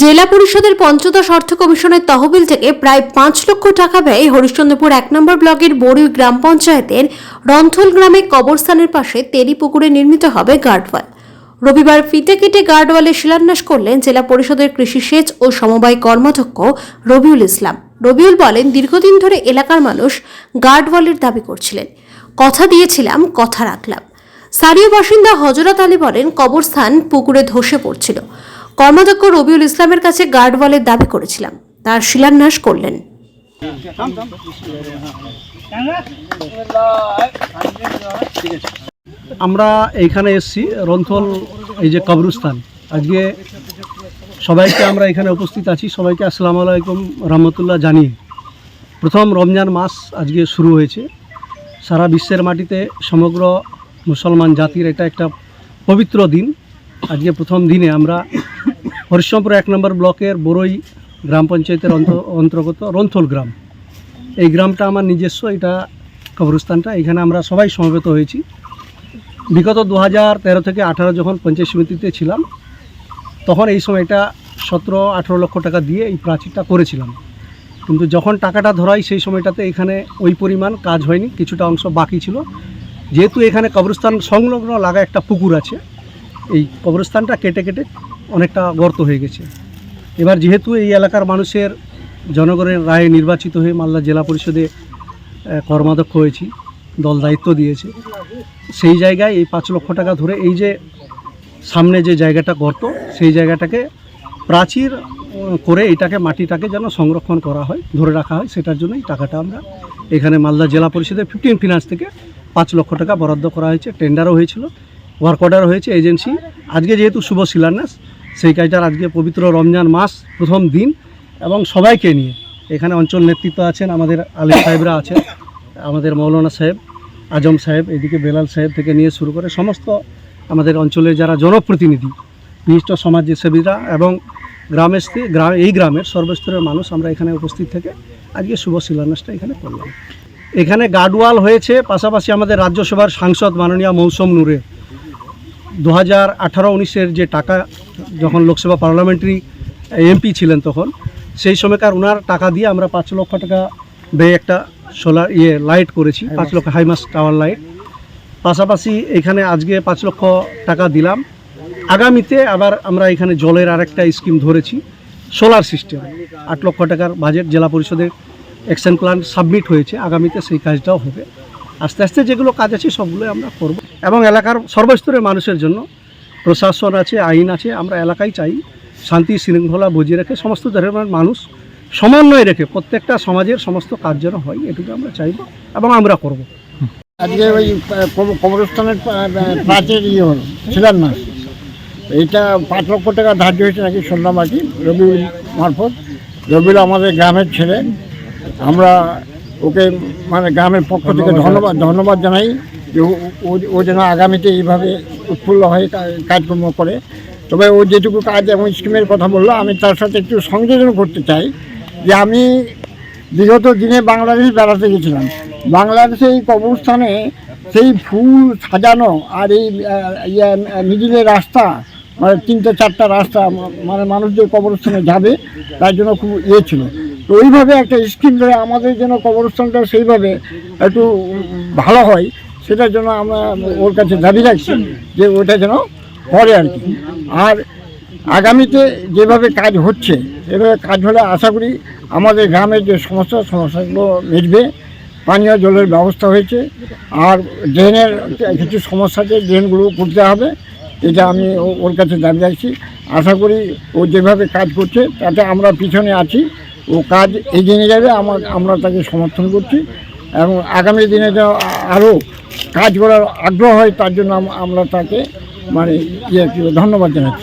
জেলা পরিষদের পঞ্চদশ অর্থ কমিশনের তহবিল থেকে প্রায় পাঁচ লক্ষ টাকা ব্যয়ে হরিশ্চন্দ্রপুর এক নম্বর ব্লকের বড়ুই গ্রাম পঞ্চায়েতের রন্থল গ্রামে কবরস্থানের পাশে তেরি পুকুরে নির্মিত হবে গার্ডওয়াল। রবিবার ফিতে কেটে গার্ডওয়ালের শিলান্যাস করলেন জেলা পরিষদের কৃষি সেচ ও সমবায় কর্মাধ্যক্ষ রবিউল ইসলাম। রবিউল বলেন, দীর্ঘদিন ধরে এলাকার মানুষ গার্ডওয়ালের দাবি করছিলেন। কথা দিয়েছিলাম, কথা রাখলাম। স্থানীয় বাসিন্দা হজরত আলী বলেন, কবরস্থান পুকুরে ধসে পড়ছিল। কর্মাধ্যক্ষ রবিউল ইসলামের কাছে গার্ডওয়ালের দাবি করেছিলাম। তার শিলান্যাস করলেন। আমরা এইখানে এসেছি রন্থল এই যে কবরস্থান। আজকে সবাইকে আমরা এখানে উপস্থিত আছি। সবাইকে আসসালামু আলাইকুম, রহমতুল্লাহ জানিয়ে। প্রথম রমজান মাস আজকে শুরু হয়েছে। সারা বিশ্বের মাটিতে সমগ্র মুসলমান জাতির এটা একটা পবিত্র দিন। আজকে প্রথম দিনে আমরা হরিশ্চন্দ্র এক নম্বর ব্লকের বড়ই গ্রাম পঞ্চায়েতের অন্ত- অন্তর্গত রন্থল গ্রাম। এই গ্রামটা আমার নিজস্ব, এটা কবরস্থানটা। এখানে আমরা সবাই সমবেত হয়েছি। বিগত দু হাজার তেরো থেকে আঠারো যখন পঞ্চায়েত সমিতিতে ছিলাম, তখন এই সময়টা সতেরো, আঠেরো লক্ষ টাকা দিয়ে এই প্রাচীরটা করেছিলাম। কিন্তু যখন টাকাটা ধরাই সেই সময়টাতে এখানে ওই পরিমাণ কাজ হয়নি, কিছুটা অংশ বাকি ছিল। যেহেতু এখানে কবরস্থান সংলগ্ন লাগা একটা পুকুর আছে, এই কবরস্থানটা কেটে কেটে অনেকটা গর্ত হয়ে গেছে। এবার যেহেতু এই এলাকার মানুষের জনগণের রায়ে নির্বাচিত হয়ে মালদা জেলা পরিষদে কর্মাধ্যক্ষ হয়েছি, দল দায়িত্ব দিয়েছে। সেই জায়গায় এই পাঁচ লক্ষ টাকা ধরে এই যে সামনে যে জায়গাটা গর্ত, সেই জায়গাটাকে প্রাচীর করে এটাকে মাটিটাকে যেন সংরক্ষণ করা হয়, ধরে রাখা হয়, সেটার জন্যই টাকাটা আমরা এখানে মালদা জেলা পরিষদের ফিফটিন ফিনান্স থেকে পাঁচ লক্ষ টাকা বরাদ্দ করা হয়েছে, টেন্ডারও হয়েছিল, ওয়ার্ক অর্ডার হয়েছে এজেন্সি। আজকে যেহেতু শুভ শিলান্যাস সেই কাজটার আজকে পবিত্র রমজান মাস প্রথম দিন এবং সবাইকে নিয়ে। এখানে অঞ্চল নেতৃত্ব আছেন, আমাদের আলী সাহেবরা আছেন, আমাদের মৌলানা সাহেব, আজম সাহেব, এদিকে বেলাল সাহেব থেকে নিয়ে শুরু করে সমস্ত আমাদের অঞ্চলের যারা জনপ্রতিনিধি, বিশিষ্ট সমাজসেবীরা এবং গ্রামের গ্রাম এই গ্রামের সর্বস্তরের মানুষ আমরা এখানে উপস্থিত থেকে আজকে শুভ শিলান্যাসটা এখানে করলাম। এখানে গার্ডওয়াল হয়েছে, পাশাপাশি আমাদের রাজ্যসভার সাংসদ মাননীয় মৌসুম নূরে। দু হাজার আঠারো উনিশের যে টাকা যখন লোকসভা পার্লামেন্টারি এমপি ছিলেন তখন সেই সময়কার ওনার টাকা দিয়ে আমরা পাঁচ লক্ষ টাকা ব্যয়ে একটা সোলার ইয়ে লাইট করেছি পাঁচ লক্ষ হাইমাস টাওয়ার লাইট। পাশাপাশি এখানে আজকে পাঁচ লক্ষ টাকা দিলাম। আগামীতে আবার আমরা এখানে জলের আরেকটা স্কিম ধরেছি সোলার সিস্টেম। আট লক্ষ টাকার বাজেট জেলা পরিষদের অ্যাকশন প্ল্যান সাবমিট হয়েছে আগামীতে সেই কাজটাও হবে। আস্তে আস্তে যেগুলো কাজ আছে সবগুলোই আমরা করব। এবং এলাকার সর্বস্তরের মানুষের জন্য প্রশাসন আছে, আইন আছে, আমরা এলাকায় চাই শান্তি শৃঙ্খলা বজিয়ে রেখে সমস্ত ধরনের মানুষ সমন্বয় রেখে প্রত্যেকটা সমাজের সমস্ত কাজ যেন হয়, এটুকু আমরা চাইব এবং আমরা করব। আজকে ওই কবরস্থানের প্রাচীর ইয়ে হলো, শিলান্যাস। এইটা পাঁচ লক্ষ টাকা ধার্য হয়েছে নাকি শুনলাম আর রবিউল মারফত। রবিউল আমাদের গ্রামের ছেলে। আমরা ওকে মানে গ্রামের পক্ষ থেকে ধন্যবাদ। ধন্যবাদ জানাই যে ও- যেন আগামীতে এইভাবে উৎফুল্ল হয়ে কাজকর্ম করে। তবে ও যেটুকু কাজ এবং স্কিমের কথা বলল আমি তার সাথে একটু সংযোজন করতে চাই যে আমি বিগত দিনে বাংলাদেশ বেড়াতে গেছিলাম। বাংলাদেশে এই কবরস্থানে সেই ফুল সাজানো আর এই মিডিলের রাস্তা মানে তিনটে চারটা রাস্তা মানে মানুষ যে কবরস্থানে যাবে তার জন্য খুব ইয়ে ছিল। তো ওইভাবে একটা স্কিম ধরে আমাদের যেন কবরস্থানটা সেইভাবে একটু ভালো হয়, সেটার জন্য আমরা ওর কাছে দাবি রাখছি যে ওটা যেন করে আর কি। আর আগামীতে যেভাবে কাজ হচ্ছে, এভাবে কাজ হলে আশা করি আমাদের গ্রামের যে সমস্যা, সমস্যাগুলো মিটবে। পানীয় জলের ব্যবস্থা হয়েছে, আর ড্রেনের কিছু সমস্যা আছে, ড্রেনগুলো করতে হবে, এটা আমি ওর কাছে দাবি রাখছি। আশা করি ও যেভাবে কাজ করছে, তাতে আমরা পিছনে আছি। ও কাজ এগিয়ে যাবে, আমার, আমরা তাকে সমর্থন করছি। এবং আগামী দিনে যা আরও কাজ করার আগ্রহ হয়, তার জন্য আমরা তাকে মানে ইয়ে ধন্যবাদ জানাচ্ছি।